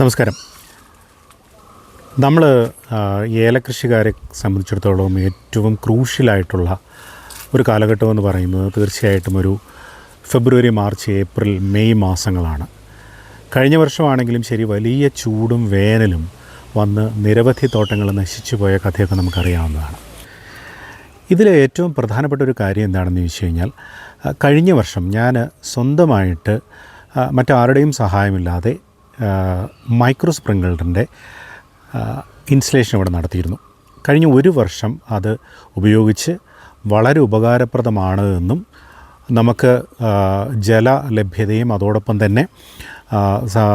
നമസ്കാരം. നമ്മൾ ഏലകൃഷിക്കാരെ സംബന്ധിച്ചിടത്തോളം ഏറ്റവും ക്രൂഷ്യലായിട്ടുള്ള ഒരു കാലഘട്ടം എന്ന് പറയുന്നത് തീർച്ചയായിട്ടും ഒരു ഫെബ്രുവരി മാർച്ച് ഏപ്രിൽ മെയ് മാസങ്ങളാണ്. കഴിഞ്ഞ വർഷമാണെങ്കിലും ശരി വലിയ ചൂടും വേനലും വന്ന് നിരവധി തോട്ടങ്ങൾ നശിച്ചു പോയ കഥയൊക്കെ നമുക്കറിയാവുന്നതാണ്. ഇതിലെ ഏറ്റവും പ്രധാനപ്പെട്ട ഒരു കാര്യം എന്താണെന്ന് ചോദിച്ചു കഴിഞ്ഞാൽ കഴിഞ്ഞ വർഷം ഞാൻ സ്വന്തമായിട്ട് മറ്റാരുടെയും സഹായമില്ലാതെ മൈക്രോ സ്പ്രിങ്കിളറിന്റെ ഇൻസ്റ്റലേഷൻ ഇവിടെ നടത്തിയിരുന്നു. കഴിഞ്ഞ ഒരു വർഷം അത് ഉപയോഗിച്ച് വളരെ ഉപകാരപ്രദമാണ് എന്നും നമുക്ക് ജല ലഭ്യതയും അതോടൊപ്പം തന്നെ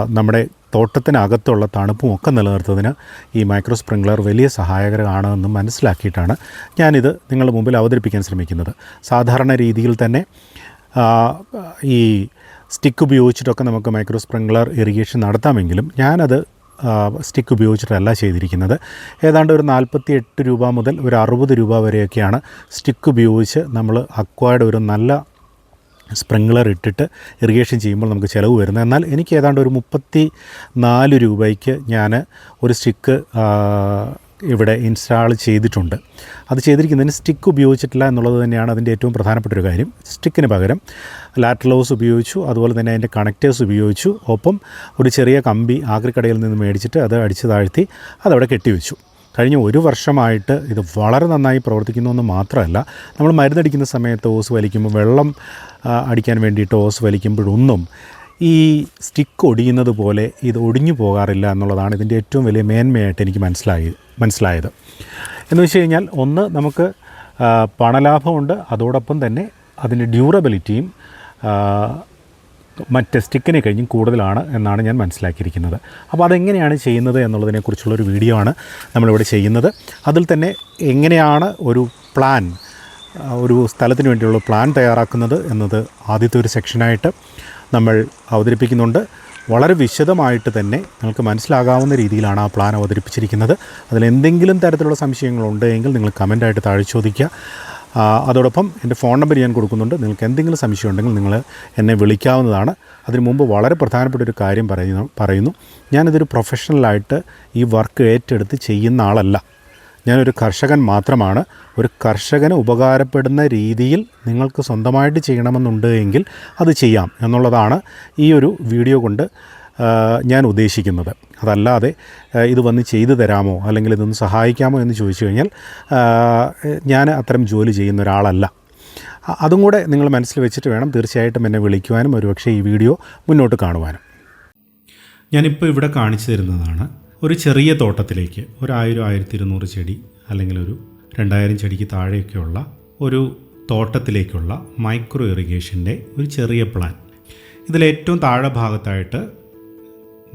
നമ്മുടെ തോട്ടത്തിനകത്തുള്ള തണുപ്പും ഒക്കെ നിലനിർത്തുന്നതിന് ഈ മൈക്രോ സ്പ്രിംഗ്ലർ വലിയ സഹായകരമാണെന്നും മനസ്സിലാക്കിയിട്ടാണ് ഞാനിത് നിങ്ങളുടെ മുമ്പിൽ അവതരിപ്പിക്കാൻ ശ്രമിക്കുന്നത്. സാധാരണ രീതിയിൽ തന്നെ ഈ സ്റ്റിക്ക് ഉപയോഗിച്ചിട്ടൊക്കെ നമുക്ക് മൈക്രോ സ്പ്രിംഗ്ലർ ഇറിഗേഷൻ നടത്താമെങ്കിലും ഞാനത് സ്റ്റിക്ക് ഉപയോഗിച്ചിട്ടല്ല ചെയ്തിരിക്കുന്നത്. ഏതാണ്ട് ഒരു നാൽപ്പത്തി എട്ട് രൂപ മുതൽ ഒരു അറുപത് രൂപ വരെയൊക്കെയാണ് സ്റ്റിക്ക് ഉപയോഗിച്ച് നമ്മൾ അക്വയർഡ് ഒരു നല്ല സ്പ്രിംഗ്ലർ ഇട്ടിട്ട് ഇറിഗേഷൻ ചെയ്യുമ്പോൾ നമുക്ക് ചിലവ് വരുന്നത്. എന്നാൽ എനിക്ക് ഏതാണ്ട് ഒരു മുപ്പത്തി നാല് രൂപയ്ക്ക് ഞാൻ ഒരു സ്റ്റിക്ക് ഇവിടെ ഇൻസ്റ്റാൾ ചെയ്തിട്ടുണ്ട്. അത് ചെയ്തിരിക്കുന്നതിന് സ്റ്റിക്ക് ഉപയോഗിച്ചിട്ടില്ല എന്നുള്ളത് തന്നെയാണ് അതിന്റെ ഏറ്റവും പ്രധാനപ്പെട്ട ഒരു കാര്യം. സ്റ്റിക്കിന് പകരം ലാറ്റലോസ് ഉപയോഗിച്ചു അതുപോലെ തന്നെ അതിന്റെ കണക്റ്റേഴ്സ് ഉപയോഗിച്ചു. ഒപ്പം ഒരു ചെറിയ കമ്പി ആക്രിക്കടയിൽ നിന്ന് മേടിച്ചിട്ട് അത് അടിച്ചു താഴ്ത്തി അതവിടെ കെട്ടിവെച്ചു. കഴിഞ്ഞ ഒരു വർഷമായിട്ട് ഇത് വളരെ നന്നായി പ്രവർത്തിക്കുന്നു എന്ന് മാത്രമല്ല നമ്മൾ മരുന്നടിക്കുന്ന സമയത്ത് ഓസ് വലിക്കുമ്പോൾ വെള്ളം അടിക്കാൻ വേണ്ടിയിട്ട് ഓസ് വലിക്കുമ്പോഴൊന്നും ഈ സ്റ്റിക്ക് ഒടിയുന്നത് പോലെ ഇത് ഒടിഞ്ഞു പോകാറില്ല എന്നുള്ളതാണ് ഇതിന്റെ ഏറ്റവും വലിയ മേന്മയായിട്ട് എനിക്ക് മനസ്സിലായി മനസ്സിലായത്. എന്ന് വെച്ച് കഴിഞ്ഞാൽ ഒന്ന് നമുക്ക് പണലാഭമുണ്ട്. അതോടൊപ്പം തന്നെ അതിന്റെ ഡ്യൂറബിലിറ്റിയും മറ്റ് സ്റ്റിക്കിനെ കഴിഞ്ഞും കൂടുതലാണ് എന്നാണ് ഞാൻ മനസ്സിലാക്കിയിരിക്കുന്നത്. അപ്പോൾ അതെങ്ങനെയാണ് ചെയ്യുന്നത് എന്നുള്ളതിനെക്കുറിച്ചുള്ളൊരു വീഡിയോ ആണ് നമ്മളിവിടെ ചെയ്യുന്നത്. അതിൽ തന്നെ എങ്ങനെയാണ് ഒരു പ്ലാൻ ഒരു സ്ഥലത്തിന് വേണ്ടിയുള്ള പ്ലാൻ തയ്യാറാക്കുന്നത് എന്നത് ആദ്യത്തെ ഒരു സെക്ഷനായിട്ട് നമ്മൾ അവതരിപ്പിക്കുന്നുണ്ട്. വളരെ വിശദമായിട്ട് തന്നെ നിങ്ങൾക്ക് മനസ്സിലാകാവുന്ന രീതിയിലാണ് ആ പ്ലാൻ അവതരിപ്പിച്ചിരിക്കുന്നത്. അതിലെന്തെങ്കിലും തരത്തിലുള്ള സംശയങ്ങളുണ്ട് എങ്കിൽ നിങ്ങൾ കമന്റായിട്ട് താഴെ ചോദിക്കുക. അതോടൊപ്പം എന്റെ ഫോൺ നമ്പർ ഞാൻ കൊടുക്കുന്നുണ്ട്. നിങ്ങൾക്ക് എന്തെങ്കിലും സംശയം ഉണ്ടെങ്കിൽ നിങ്ങൾ എന്നെ വിളിക്കാവുന്നതാണ്. അതിനു മുമ്പ് വളരെ പ്രധാനപ്പെട്ട ഒരു കാര്യം പറയുന്നു പറയുന്നു. ഞാനിതൊരു പ്രൊഫഷണലായിട്ട് ഈ വർക്ക് ഏറ്റെടുത്ത് ചെയ്യുന്ന ആളല്ല. ഞാനൊരു കർഷകൻ മാത്രമാണ്. ഒരു കർഷകന് ഉപകാരപ്പെടുന്ന രീതിയിൽ നിങ്ങൾക്ക് സ്വന്തമായിട്ട് ചെയ്യണമെന്നുണ്ട് എങ്കിൽ അത് ചെയ്യാം എന്നുള്ളതാണ് ഈ ഒരു വീഡിയോ കൊണ്ട് ഞാൻ ഉദ്ദേശിക്കുന്നത്. അതല്ലാതെ ഇത് വന്ന് ചെയ്തു തരാമോ അല്ലെങ്കിൽ ഇതൊന്ന് സഹായിക്കാമോ എന്ന് ചോദിച്ചു കഴിഞ്ഞാൽ ഞാൻ അത്തരം ജോലി ചെയ്യുന്ന ഒരാളല്ല. അതും കൂടെ നിങ്ങൾ മനസ്സിൽ വെച്ചിട്ട് വേണം തീർച്ചയായിട്ടും എന്നെ വിളിക്കുവാനും. ഒരുപക്ഷെ ഈ വീഡിയോ മുന്നോട്ട് കാണുവാനും. ഞാനിപ്പോൾ ഇവിടെ കാണിച്ചു തരുന്നതാണ്. ഒരു ചെറിയ തോട്ടത്തിലേക്ക് ഒരു ആയിരം ആയിരത്തി ഇരുന്നൂറ് ചെടി അല്ലെങ്കിൽ ഒരു രണ്ടായിരം ചെടിക്ക് താഴെയൊക്കെയുള്ള ഒരു തോട്ടത്തിലേക്കുള്ള മൈക്രോ ഇറിഗേഷന്റെ ഒരു ചെറിയ പ്ലാൻ. ഇതിലേറ്റവും താഴെ ഭാഗത്തായിട്ട്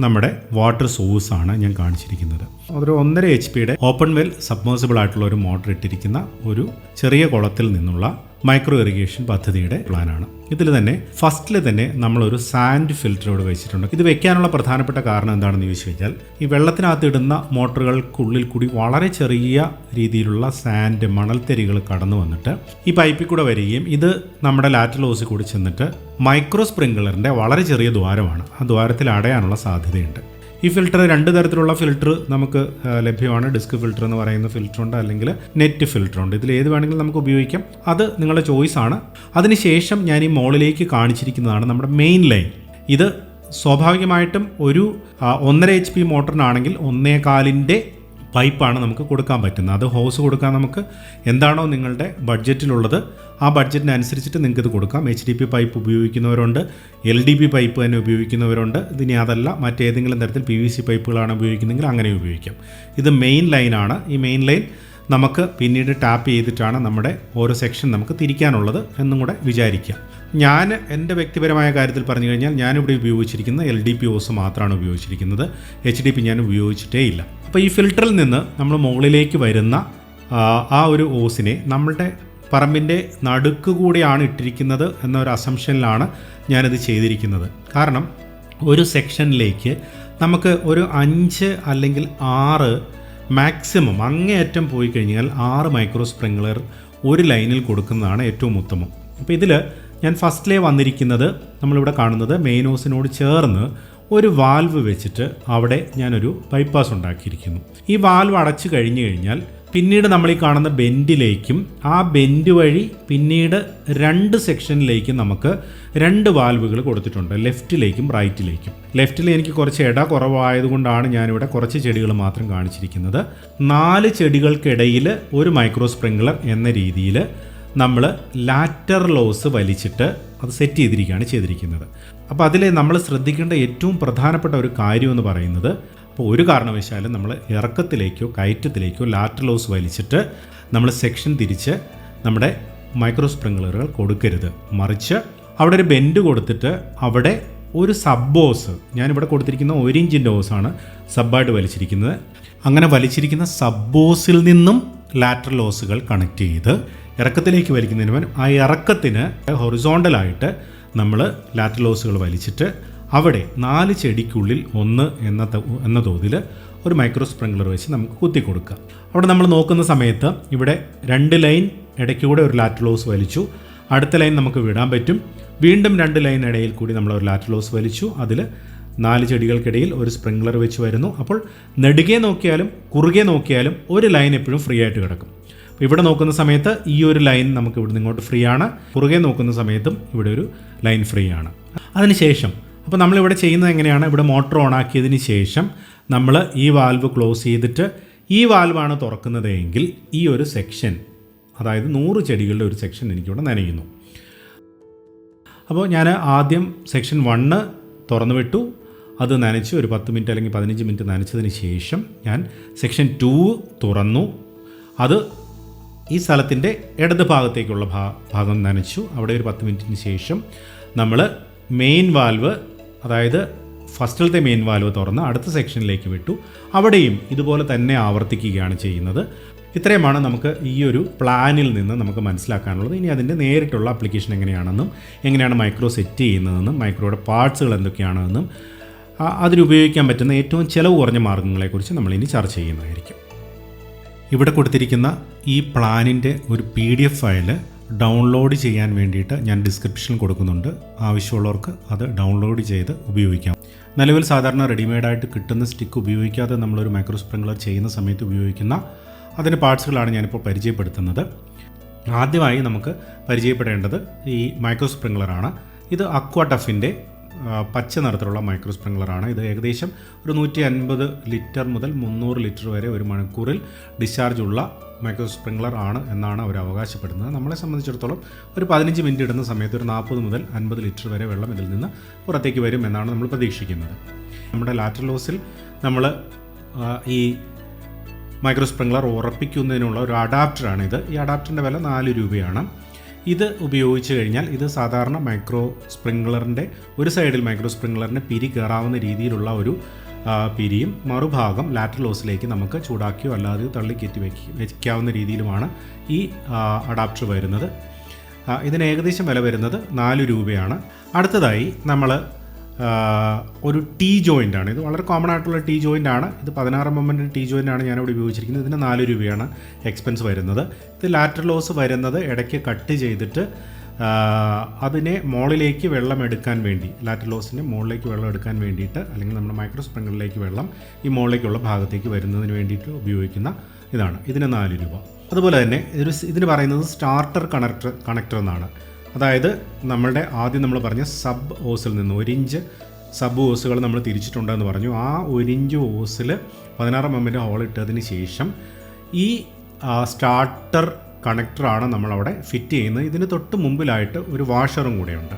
നമ്മുടെ വാട്ടർ സോഴ്സാണ് ഞാൻ കാണിച്ചിരിക്കുന്നത്. അതൊരു ഒന്നര എച്ച് പിയുടെ ഓപ്പൺ വെൽ സബ്മേഴ്സിബിൾ ആയിട്ടുള്ള ഒരു മോട്ടർ ഇട്ടിരിക്കുന്ന ഒരു ചെറിയ കുളത്തിൽ നിന്നുള്ള മൈക്രോ ഇറിഗേഷൻ പദ്ധതിയുടെ പ്ലാനാണ്. ഇതിൽ തന്നെ ഫസ്റ്റിൽ തന്നെ നമ്മളൊരു സാൻഡ് ഫിൽറ്ററോട് വെച്ചിട്ടുണ്ട്. ഇത് വെക്കാനുള്ള പ്രധാനപ്പെട്ട കാരണം എന്താണെന്ന് ചോദിച്ചു കഴിഞ്ഞാൽ ഈ വെള്ളത്തിനകത്ത് ഇടുന്ന മോട്ടറുകൾക്കുള്ളിൽ കൂടി വളരെ ചെറിയ രീതിയിലുള്ള സാൻഡ് മണൽത്തരികൾ കടന്നു വന്നിട്ട് ഈ പൈപ്പിൽ കൂടെ വരികയും ഇത് നമ്മുടെ ലാറ്റൽ ഹോസിൽ കൂടി ചെന്നിട്ട് മൈക്രോ സ്പ്രിങ്ക്ലറിന്റെ വളരെ ചെറിയ ദ്വാരമാണ്. ആ ദ്വാരത്തിൽ അടയാനുള്ള സാധ്യതയുണ്ട്. ഈ ഫിൽറ്റർ രണ്ട് തരത്തിലുള്ള ഫിൽറ്റർ നമുക്ക് ലഭ്യമാണ്. ഡിസ്ക് ഫിൽറ്റർ എന്ന് പറയുന്ന ഫിൽറ്റർ ഉണ്ട് അല്ലെങ്കിൽ നെറ്റ് ഫിൽറ്റർ ഉണ്ട്. ഇതിൽ ഏത് വേണമെങ്കിലും നമുക്ക് ഉപയോഗിക്കാം. അത് നിങ്ങളുടെ ചോയ്സ് ആണ്. അതിനുശേഷം ഞാൻ ഈ മോളിലേക്ക് കാണിച്ചിരിക്കുന്നതാണ് നമ്മുടെ മെയിൻ ലൈൻ ഇത് സ്വാഭാവികമായിട്ടും ഒരു ഒന്നര എച്ച് പി മോട്ടറിനാണെങ്കിൽ ഒന്നേകാലിന്റെ പൈപ്പാണ് നമുക്ക് കൊടുക്കാൻ പറ്റുന്നത്. അത് ഹോസ് കൊടുക്കാൻ നമുക്ക് എന്താണോ നിങ്ങളുടെ ബഡ്ജറ്റിലുള്ളത് ആ ബഡ്ജറ്റിനനുസരിച്ചിട്ട് നിങ്ങൾക്ക് ഇത് കൊടുക്കാം. എച്ച് ഡി പി പൈപ്പ് ഉപയോഗിക്കുന്നവരുണ്ട് എൽ ഡി പി പൈപ്പ് തന്നെ ഉപയോഗിക്കുന്നവരുണ്ട്. ഇതിനി അതല്ല മറ്റേതെങ്കിലും തരത്തിൽ പി വി സി പൈപ്പുകളാണ് ഉപയോഗിക്കുന്നതെങ്കിൽ അങ്ങനെ ഉപയോഗിക്കാം. ഇത് മെയിൻ ലൈനാണ്. ഈ മെയിൻ ലൈൻ നമുക്ക് പിന്നീട് ടാപ്പ് ചെയ്തിട്ടാണ് നമ്മുടെ ഓരോ സെക്ഷൻ നമുക്ക് തിരിക്കാനുള്ളത് എന്നും കൂടെ വിചാരിക്കുക ഞാൻ എന്റെ വ്യക്തിപരമായ കാര്യത്തിൽ പറഞ്ഞു കഴിഞ്ഞാൽ ഞാനിവിടെ ഉപയോഗിച്ചിരിക്കുന്ന എൽ ഡി പി ഓസ് മാത്രമാണ് ഉപയോഗിച്ചിരിക്കുന്നത്. എച്ച് ഡി പി ഞാൻ ഉപയോഗിച്ചിട്ടേ ഇല്ല. അപ്പോൾ ഈ ഫിൽറ്ററിൽ നിന്ന് നമ്മൾ മുകളിലേക്ക് വരുന്ന ആ, ഒരു ഓസിനെ നമ്മളുടെ പറമ്പിന്റെ നടുക്ക് കൂടെയാണ് ഇട്ടിരിക്കുന്നത് എന്നൊരു അസംഷനിലാണ് ഞാനിത് ചെയ്തിരിക്കുന്നത്. കാരണം ഒരു സെക്ഷനിലേക്ക് നമുക്ക് ഒരു അഞ്ച് അല്ലെങ്കിൽ ആറ് മാക്സിമം അങ്ങേയറ്റം പോയി കഴിഞ്ഞാൽ ആറ് മൈക്രോ സ്പ്രിംഗ്ലർ ഒരു ലൈനിൽ കൊടുക്കുന്നതാണ് ഏറ്റവും ഉത്തമം. അപ്പോൾ ഇതിൽ ഞാൻ ഫസ്റ്റിലേ വന്നിരിക്കുന്നത് നമ്മളിവിടെ കാണുന്നത് മെയിൻ ഹോസിനോട് ചേർന്ന് ഒരു വാൽവ് വെച്ചിട്ട് അവിടെ ഞാനൊരു ബൈപ്പാസ് ഉണ്ടാക്കിയിരിക്കുന്നു. ഈ വാൽവ് അടച്ചു കഴിഞ്ഞു കഴിഞ്ഞാൽ പിന്നീട് നമ്മൾ ഈ കാണുന്ന ബെൻഡിലേക്കും ആ ബെൻഡ് വഴി പിന്നീട് രണ്ട് സെക്ഷനിലേക്കും നമുക്ക് രണ്ട് വാൽവുകൾ കൊടുത്തിട്ടുണ്ട്. ലെഫ്റ്റിലേക്കും റൈറ്റിലേക്കും. ലെഫ്റ്റിൽ എനിക്ക് കുറച്ച് ഇട കുറവായതുകൊണ്ടാണ് ഞാനിവിടെ കുറച്ച് ചെടികൾ മാത്രം കാണിച്ചിരിക്കുന്നത്. നാല് ചെടികൾക്കിടയിൽ ഒരു മൈക്രോ സ്പ്രിംഗ്ലർ എന്ന രീതിയിൽ നമ്മൾ ലാറ്റർ ലോസ് വലിച്ചിട്ട് അത് സെറ്റ് ചെയ്തിരിക്കുകയാണ് ചെയ്തിരിക്കുന്നത്. അപ്പോൾ അതിൽ നമ്മൾ ശ്രദ്ധിക്കേണ്ട ഏറ്റവും പ്രധാനപ്പെട്ട ഒരു കാര്യം എന്ന് പറയുന്നത് അപ്പോൾ ഒരു കാരണവശാലും നമ്മൾ ഇറക്കത്തിലേക്കോ കയറ്റത്തിലേക്കോ ലാറ്റർ ലോസ് വലിച്ചിട്ട് നമ്മൾ സെക്ഷൻ തിരിച്ച് നമ്മുടെ മൈക്രോ സ്പ്രിംഗ്ലറുകൾ കൊടുക്കരുത്. മറിച്ച് അവിടെ ഒരു ബെൻഡ് കൊടുത്തിട്ട് അവിടെ ഒരു സബ് ഓസ് ഞാനിവിടെ കൊടുത്തിരിക്കുന്ന ഒരു ഇഞ്ചിന്റെ ഓസാണ് സബ്ബായിട്ട് വലിച്ചിരിക്കുന്നത്. അങ്ങനെ വലിച്ചിരിക്കുന്ന സബ് ഓസിൽ നിന്നും ലാറ്ററൽ ലോസുകൾ കണക്ട് ചെയ്ത് ഇറക്കത്തിലേക്ക് വലിക്കുന്നതിന് മുൻപ് ആ ഇറക്കത്തിന് ഹൊറിസോണ്ടലായിട്ട് നമ്മൾ ലാറ്റലോസുകൾ വലിച്ചിട്ട് അവിടെ നാല് ചെടിക്കുള്ളിൽ ഒന്ന് എന്ന എന്ന തോതിൽ ഒരു മൈക്രോ സ്പ്രിംഗ്ലർ വെച്ച് നമുക്ക് കുത്തി കൊടുക്കുക. അവിടെ നമ്മൾ നോക്കുന്ന സമയത്ത് ഇവിടെ രണ്ട് ലൈൻ ഇടയ്ക്കൂടെ ഒരു ലാറ്റലോസ് വലിച്ചു. അടുത്ത ലൈൻ നമുക്ക് വിടാൻ പറ്റും. വീണ്ടും രണ്ട് ലൈൻ ഇടയിൽ കൂടി നമ്മൾ ഒരു ലാറ്റലോസ് വലിച്ചു. അതിൽ നാല് ചെടികൾക്കിടയിൽ ഒരു സ്പ്രിംഗ്ലർ വെച്ച് വരുന്നു. അപ്പോൾ നെടുകെ നോക്കിയാലും കുറുകെ നോക്കിയാലും ഒരു ലൈൻ എപ്പോഴും ഫ്രീ ആയിട്ട് കിടക്കും. ഇവിടെ നോക്കുന്ന സമയത്ത് ഈ ഒരു ലൈൻ നമുക്ക് ഇവിടുന്ന് ഇങ്ങോട്ട് ഫ്രീ ആണ്. പുറകെ നോക്കുന്ന സമയത്തും ഇവിടെ ഒരു ലൈൻ ഫ്രീ ആണ്. അതിനുശേഷം അപ്പോൾ നമ്മളിവിടെ ചെയ്യുന്നത് എങ്ങനെയാണ്? ഇവിടെ മോട്ടോർ ഓൺ ആക്കിയതിന് ശേഷം നമ്മൾ ഈ വാൽവ് ക്ലോസ് ചെയ്തിട്ട് ഈ വാൽവാണ് തുറക്കുന്നത് എങ്കിൽ ഈ ഒരു സെക്ഷൻ അതായത് നൂറ് ചെടികളുടെ ഒരു സെക്ഷൻ എനിക്കിവിടെ നനയുന്നു. അപ്പോൾ ഞാൻ ആദ്യം സെക്ഷൻ വണ്ണ് തുറന്നു വിട്ടു. അത് നനച്ച് ഒരു പത്ത് മിനിറ്റ് അല്ലെങ്കിൽ പതിനഞ്ച് മിനിറ്റ് നനച്ചതിന് ശേഷം ഞാൻ സെക്ഷൻ ടു തുറന്നു. അത് ഈ സ്ഥലത്തിന്റെ ഇടത് ഭാഗത്തേക്കുള്ള ഭാ ഭാഗം നനച്ചു. അവിടെ ഒരു പത്ത് മിനിറ്റിന് ശേഷം നമ്മൾ മെയിൻ വാൽവ് അതായത് ഫസ്റ്റിലത്തെ മെയിൻ വാൽവ് തുറന്ന് അടുത്ത സെക്ഷനിലേക്ക് വിട്ടു. അവിടെയും ഇതുപോലെ തന്നെ ആവർത്തിക്കുകയാണ് ചെയ്യുന്നത്. ഇത്രയുമാണ് നമുക്ക് ഈ ഒരു പ്ലാനിൽ നിന്ന് നമുക്ക് മനസ്സിലാക്കാനുള്ളത്. ഇനി അതിന്റെ നേരിട്ടുള്ള ആപ്ലിക്കേഷൻ എങ്ങനെയാണെന്നും എങ്ങനെയാണ് മൈക്രോ സെറ്റ് ചെയ്യുന്നതെന്നും മൈക്രോയുടെ പാർട്സുകൾ എന്തൊക്കെയാണെന്നും അതിനുപയോഗിക്കാൻ പറ്റുന്ന ഏറ്റവും ചിലവ് കുറഞ്ഞ മാർഗങ്ങളെക്കുറിച്ച് നമ്മളിനി ചർച്ച ചെയ്യുന്നതായിരിക്കും. ഇവിടെ കൊടുത്തിരിക്കുന്ന ഈ പ്ലാനിന്റെ ഒരു P D F file download ചെയ്യാൻ വേണ്ടിയിട്ട് ഞാൻ ഡിസ്ക്രിപ്ഷൻ കൊടുക്കുന്നുണ്ട്. ആവശ്യമുള്ളവർക്ക് അത് ഡൗൺലോഡ് ചെയ്ത് ഉപയോഗിക്കാം. നിലവിൽ സാധാരണ റെഡിമെയ്ഡായിട്ട് കിട്ടുന്ന സ്റ്റിക്ക് ഉപയോഗിക്കാതെ നമ്മളൊരു മൈക്രോ സ്പ്രിംഗ്ലർ ചെയ്യുന്ന സമയത്ത് ഉപയോഗിക്കുന്ന അതിന്റെ പാർട്സുകളാണ് ഞാനിപ്പോൾ പരിചയപ്പെടുത്തുന്നത്. ആദ്യമായി നമുക്ക് പരിചയപ്പെടേണ്ടത് ഈ മൈക്രോ സ്പ്രിംഗ്ലറാണ് ഇത് അക്വാടഫിന്റെ പച്ച നിറത്തിലുള്ള മൈക്രോ സ്പ്രിംഗ്ലറാണ്. ഇത് ഏകദേശം ഒരു നൂറ്റി അൻപത് ലിറ്റർ മുതൽ മുന്നൂറ് ലിറ്റർ വരെ ഒരു മണിക്കൂറിൽ ഡിസ്ചാർജ് ഉള്ള മൈക്രോ സ്പ്രിംഗ്ലർ ആണ് എന്നാണ് അവർ അവകാശപ്പെടുന്നത്. നമ്മളെ സംബന്ധിച്ചിടത്തോളം ഒരു പതിനഞ്ച് മിനിറ്റ് ഇടുന്ന സമയത്ത് ഒരു നാൽപ്പത് മുതൽ അൻപത് ലിറ്റർ വരെ വെള്ളം ഇതിൽ നിന്ന് പുറത്തേക്ക് വരും എന്നാണ് നമ്മൾ പ്രതീക്ഷിക്കുന്നത്. നമ്മുടെ ലാറ്റർ ലോസിൽ നമ്മൾ ഈ മൈക്രോ സ്പ്രിംഗ്ലർ ഉറപ്പിക്കുന്നതിനുള്ള ഒരു അഡാപ്റ്ററാണ് ഇത്. ഈ അഡാപ്റ്ററിന്റെ വില നാല് രൂപയാണ്. ഇത് ഉപയോഗിച്ച് കഴിഞ്ഞാൽ ഇത് സാധാരണ മൈക്രോ സ്പ്രിംഗ്ലറിന്റെ ഒരു സൈഡിൽ മൈക്രോ സ്പ്രിംഗ്ലറിന്റെ പിരി കയറാവുന്ന രീതിയിലുള്ള ഒരു പിരിയും മറുഭാഗം ലാറ്റർ ലോസിലേക്ക് നമുക്ക് ചൂടാക്കിയോ അല്ലാതെ തള്ളി കയറ്റി വയ്ക്കി വയ്ക്കാവുന്ന രീതിയിലുമാണ് ഈ അഡാപ്റ്റർ വരുന്നത്. ഇതിന് ഏകദേശം വില വരുന്നത് നാല് രൂപയാണ്. അടുത്തതായി നമ്മൾ ഒരു ടി ജോയിന്റ് ആണ്. ഇത് വളരെ കോമൺ ആയിട്ടുള്ള ടി ജോയിന്റ് ആണ്. ഇത് പതിനാറ് മൊമെന്റ് ടി ജോയിന്റ് ആണ് ഞാനിവിടെ ഉപയോഗിച്ചിരിക്കുന്നത്. ഇതിന് നാല് രൂപയാണ് എക്സ്പെൻസ് വരുന്നത്. ഇത് ലാറ്റർ ലോസ് വരുന്നത് ഇടയ്ക്ക് കട്ട് ചെയ്തിട്ട് അതിനെ മോളിലേക്ക് വെള്ളം എടുക്കാൻ വേണ്ടി ലാറ്റർ ലോസിന്റെ മുകളിലേക്ക് വെള്ളം എടുക്കാൻ വേണ്ടിയിട്ട് അല്ലെങ്കിൽ നമ്മുടെ മൈക്രോ സ്പ്രിംഗറിലേക്ക് വെള്ളം ഈ മുകളിലേക്കുള്ള ഭാഗത്തേക്ക് വരുന്നതിന് വേണ്ടിയിട്ട് ഉപയോഗിക്കുന്ന ഇതാണ്. ഇതിന് നാല് രൂപ. അതുപോലെ തന്നെ ഇതൊരു ഇതിന് പറയുന്നത് സ്റ്റാർട്ടർ കണക്ടർ കണക്ടർ എന്നാണ്. അതായത് നമ്മളുടെ ആദ്യം നമ്മൾ പറഞ്ഞ സബ് ഓസിൽ നിന്ന് ഒരു ഇഞ്ച് സബ് ഓസുകൾ നമ്മൾ തിരിച്ചിട്ടുണ്ടെന്ന് പറഞ്ഞു. ആ ഒരു ഇഞ്ച് ഓസിൽ പതിനാറ് മമ്മിന്റെ ഹോൾ ഇട്ടതിന് ശേഷം ഈ സ്റ്റാർട്ടർ കണക്ടറാണ് നമ്മളവിടെ ഫിറ്റ് ചെയ്യുന്നത്. ഇതിന് തൊട്ട് മുമ്പിലായിട്ട് ഒരു വാഷറും കൂടെയുണ്ട്.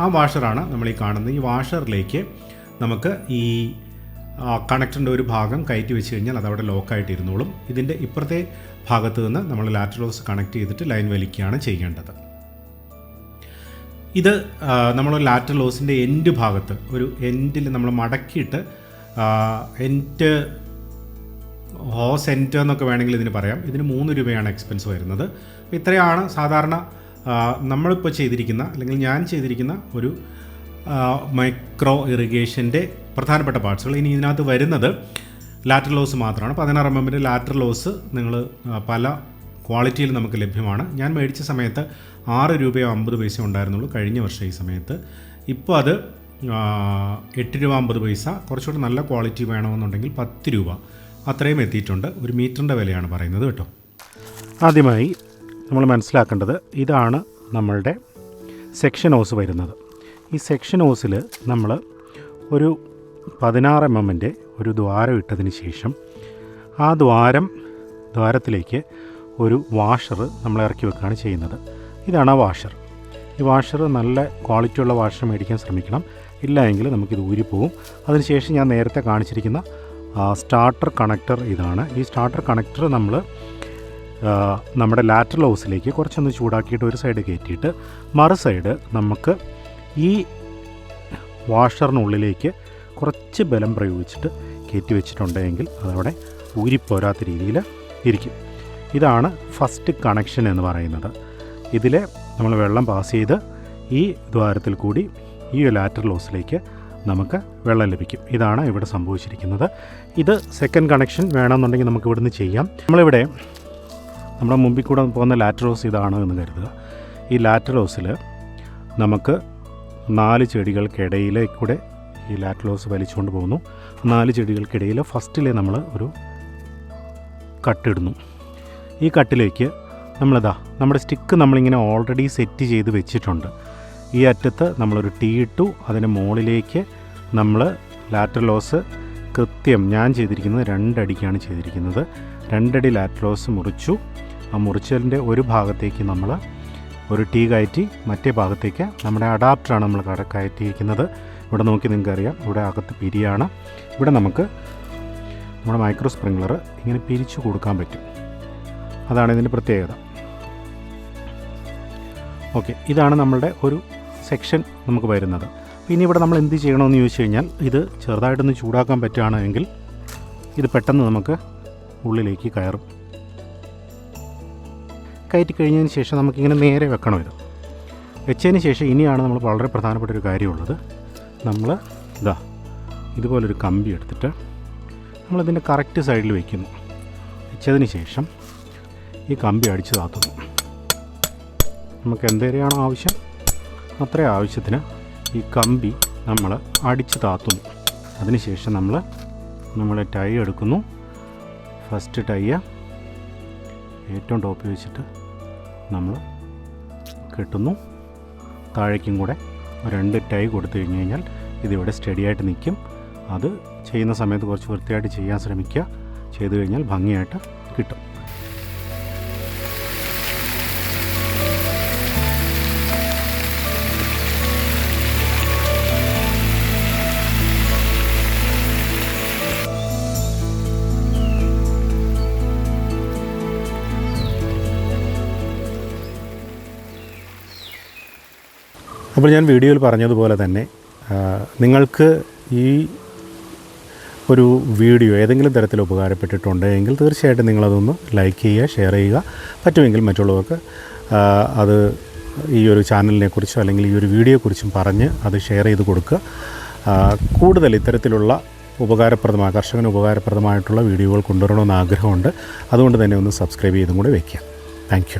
ആ വാഷറാണ് നമ്മൾ ഈ കാണുന്നത്. ഈ വാഷറിലേക്ക് നമുക്ക് ഈ കണക്ടറിന്റെ ഒരു ഭാഗം കയറ്റി വെച്ച് കഴിഞ്ഞാൽ അതവിടെ ലോക്കായിട്ട് ഇരുന്നോളും ഇതിന്റെ ഇപ്പുറത്തെ ഭാഗത്ത് നിന്ന് നമ്മൾ ലാറ്ററോസ് കണക്ട് ചെയ്തിട്ട് ലൈൻ വലിക്കുകയാണ് ചെയ്യേണ്ടത്. ഇത് നമ്മൾ ലാറ്റർ ലോസിന്റെ എൻഡ് ഭാഗത്ത് ഒരു എൻഡിൽ നമ്മൾ മടക്കിയിട്ട് എന്റ് ഹോസ് എന്റ് എന്നൊക്കെ വേണമെങ്കിൽ ഇതിന് പറയാം. ഇതിന് മൂന്ന് രൂപയാണ് എക്സ്പെൻസ് വരുന്നത്. ഇത്രയാണ് സാധാരണ നമ്മളിപ്പോൾ ചെയ്തിരിക്കുന്ന അല്ലെങ്കിൽ ഞാൻ ചെയ്തിരിക്കുന്ന ഒരു മൈക്രോ ഇറിഗേഷന്റെ പ്രധാനപ്പെട്ട പാർട്സുകൾ ഇനി ഇതിനകത്ത് വരുന്നത് ലാറ്റർ ലോസ് മാത്രമാണ്. പതിനാറ് എം എമ്മിന്റെ ലാറ്റർ ലോസ് നിങ്ങൾ പല ക്വാളിറ്റിയിൽ നമുക്ക് ലഭ്യമാണ്. ഞാൻ മേടിച്ച സമയത്ത് ആറ് രൂപയോ അമ്പത് പൈസ ഉണ്ടായിരുന്നുള്ളൂ കഴിഞ്ഞ വർഷം ഈ സമയത്ത്. ഇപ്പോൾ അത് എട്ട് രൂപ അമ്പത് പൈസ കുറച്ചുകൂടെ നല്ല ക്വാളിറ്റി വേണമെന്നുണ്ടെങ്കിൽ പത്ത് രൂപ. അത്രയും എത്തിയിട്ടുണ്ട്. ഒരു മീറ്ററിന്റെ വിലയാണ് പറയുന്നത് കേട്ടോ. ആദ്യമായി നമ്മൾ മനസ്സിലാക്കേണ്ടത് ഇതാണ് നമ്മളുടെ സെക്ഷൻ ഹോസ് വരുന്നത്. ഈ സെക്ഷൻ ഹോസിൽ നമ്മൾ ഒരു പതിനാറ് എം എമ്മിന്റെ ഒരു ദ്വാരം ഇട്ടതിന് ശേഷം ആ ദ്വാരം ദ്വാരത്തിലേക്ക് ഒരു വാഷർ നമ്മൾ ഇറക്കി വെക്കുകയാണ് ചെയ്യുന്നത്. ഇതാണ് ആ വാഷർ ഈ വാഷർ നല്ല ക്വാളിറ്റിയുള്ള വാഷർ മേടിക്കാൻ ശ്രമിക്കണം. ഇല്ല എങ്കിൽ നമുക്കിത് ഊരിപ്പോവും അതിനുശേഷം ഞാൻ നേരത്തെ കാണിച്ചിരിക്കുന്ന സ്റ്റാർട്ടർ കണക്ടർ ഇതാണ്. ഈ സ്റ്റാർട്ടർ കണക്ടർ നമ്മൾ നമ്മുടെ ലാറ്ററൽ ഹൗസിലേക്ക് കുറച്ചൊന്ന് ചൂടാക്കിയിട്ട് ഒരു സൈഡ് കയറ്റിയിട്ട് മറു സൈഡ് നമുക്ക് ഈ വാഷറിനുള്ളിലേക്ക് കുറച്ച് ബലം പ്രയോഗിച്ചിട്ട് കയറ്റി വെച്ചിട്ടുണ്ടെങ്കിൽ അതവിടെ ഊരിപ്പോരാത്ത രീതിയിൽ ഇരിക്കും. ഇതാണ് ഫസ്റ്റ് കണക്ഷൻ എന്ന് പറയുന്നത്. ഇതിൽ നമ്മൾ വെള്ളം പാസ് ചെയ്ത് ഈ ദ്വാരത്തിൽ കൂടി ഈ ലാറ്റർ ലോസിലേക്ക് നമുക്ക് വെള്ളം ലഭിക്കും. ഇതാണ് ഇവിടെ സംഭവിച്ചിരിക്കുന്നത്. ഇത് സെക്കൻഡ് കണക്ഷൻ വേണമെന്നുണ്ടെങ്കിൽ നമുക്ക് ഇവിടുന്ന് ചെയ്യാം. നമ്മളിവിടെ നമ്മുടെ മുമ്പിൽ കൂടെ പോകുന്ന ലാറ്റർ ഹൗസ് ഇതാണ് എന്ന് കരുതുക. ഈ ലാറ്റർ ഹൗസിൽ നമുക്ക് നാല് ചെടികൾക്കിടയിലെ കൂടെ ഈ ലാറ്റർ ഹൗസ് വലിച്ചുകൊണ്ട് പോകുന്നു. നാല് ചെടികൾക്കിടയിൽ ഫസ്റ്റിലെ നമ്മൾ ഒരു കട്ടിടുന്നു ഈ കട്ടിലേക്ക് നമ്മളിതാ നമ്മുടെ സ്റ്റിക്ക് നമ്മളിങ്ങനെ ഓൾറെഡി സെറ്റ് ചെയ്ത് വെച്ചിട്ടുണ്ട്. ഈ അറ്റത്ത് നമ്മളൊരു ടീ ഇട്ടു അതിന് മുകളിലേക്ക് നമ്മൾ ലാറ്റർ ലോസ് കൃത്യം ഞാൻ ചെയ്തിരിക്കുന്നത് രണ്ടടിക്കാണ് ചെയ്തിരിക്കുന്നത്. രണ്ടടി ലാറ്റർ ലോസ് മുറിച്ചു. ആ മുറിച്ചതിന്റെ ഒരു ഭാഗത്തേക്ക് നമ്മൾ ഒരു ടീ കയറ്റി മറ്റേ ഭാഗത്തേക്ക് നമ്മുടെ അഡാപ്റ്ററാണ് നമ്മൾ കട കയറ്റിയിരിക്കുന്നത്. ഇവിടെ നോക്കി നിങ്ങൾക്ക് അറിയാം ഇവിടെ അകത്ത് പിരിയാണ്. ഇവിടെ നമുക്ക് നമ്മുടെ മൈക്രോ സ്പ്രിംഗ്ലർ ഇങ്ങനെ പിരിച്ചു കൊടുക്കാൻ പറ്റും. അതാണ് ഇതിന്റെ പ്രത്യേകത. ഓക്കെ ഇതാണ് നമ്മളുടെ ഒരു സെക്ഷൻ നമുക്ക് വരുന്നത്. പിന്നെ ഇവിടെ നമ്മൾ എന്ത് ചെയ്യണമെന്ന് ചോദിച്ചു കഴിഞ്ഞാൽ ഇത് ചെറുതായിട്ടൊന്ന് ചൂടാക്കാൻ പറ്റുകയാണെങ്കിൽ ഇത് പെട്ടെന്ന് നമുക്ക് ഉള്ളിലേക്ക് കയറും. കയറ്റി കഴിഞ്ഞതിന് ശേഷം നമുക്കിങ്ങനെ നേരെ വെക്കണം ഇത്. വെച്ചതിന് ശേഷം ഇനിയാണ് നമ്മൾ വളരെ പ്രധാനപ്പെട്ട ഒരു കാര്യമുള്ളത്. നമ്മൾ ഇതാ ഇതുപോലൊരു കമ്പി എടുത്തിട്ട് നമ്മളിതിന്റെ കറക്റ്റ് സൈഡിൽ വയ്ക്കുന്നു വെച്ചതിന് ശേഷം ഈ കമ്പി അടിച്ച് താത്തുന്നു. നമുക്ക് എന്തേരെയാണോ ആവശ്യം? അത്ര ആവശ്യത്തിന് ഈ കമ്പി നമ്മൾ അടിച്ച് താത്തുന്നു. അതിനുശേഷം നമ്മൾ നമ്മൾ ടൈ എടുക്കുന്നു. ഫസ്റ്റ് ടൈയ ഏറ്റവും ടോപ്പിൽ വെച്ചിട്ട് നമ്മൾ കെട്ടുന്നു. താഴേക്കും കൂടെ രണ്ട് ടൈ കൊടുത്തു കഴിഞ്ഞ് കഴിഞ്ഞാൽ ഇതിവിടെ സ്റ്റഡി ആയിട്ട് നിൽക്കും അത് ചെയ്യുന്ന സമയത്ത് കുറച്ച് വൃത്തിയായിട്ട് ചെയ്യാൻ ശ്രമിക്കുക. ചെയ്തു കഴിഞ്ഞാൽ ഭംഗിയായിട്ട് അപ്പോൾ ഞാൻ വീഡിയോയിൽ പറഞ്ഞതുപോലെ തന്നെ നിങ്ങൾക്ക് ഈ ഒരു വീഡിയോ ഏതെങ്കിലും തരത്തിൽ ഉപകാരപ്പെട്ടിട്ടുണ്ട് എങ്കിൽ തീർച്ചയായിട്ടും നിങ്ങളതൊന്ന് ലൈക്ക് ചെയ്യുക ഷെയർ ചെയ്യുക. പറ്റുമെങ്കിൽ മറ്റുള്ളവർക്ക് അത് ഈ ഒരു ചാനലിനെ കുറിച്ചോ അല്ലെങ്കിൽ ഈ ഒരു വീഡിയോയെക്കുറിച്ചും പറഞ്ഞ് അത് ഷെയർ ചെയ്ത് കൊടുക്കുക. കൂടുതൽ ഇത്തരത്തിലുള്ള ഉപകാരപ്രദമായ കർഷകന് ഉപകാരപ്രദമായിട്ടുള്ള വീഡിയോകൾ കൊണ്ടുവരണമെന്ന് ആഗ്രഹമുണ്ട്. അതുകൊണ്ട് തന്നെ ഒന്ന് സബ്സ്ക്രൈബ് ചെയ്തും കൂടെ വയ്ക്കുക താങ്ക്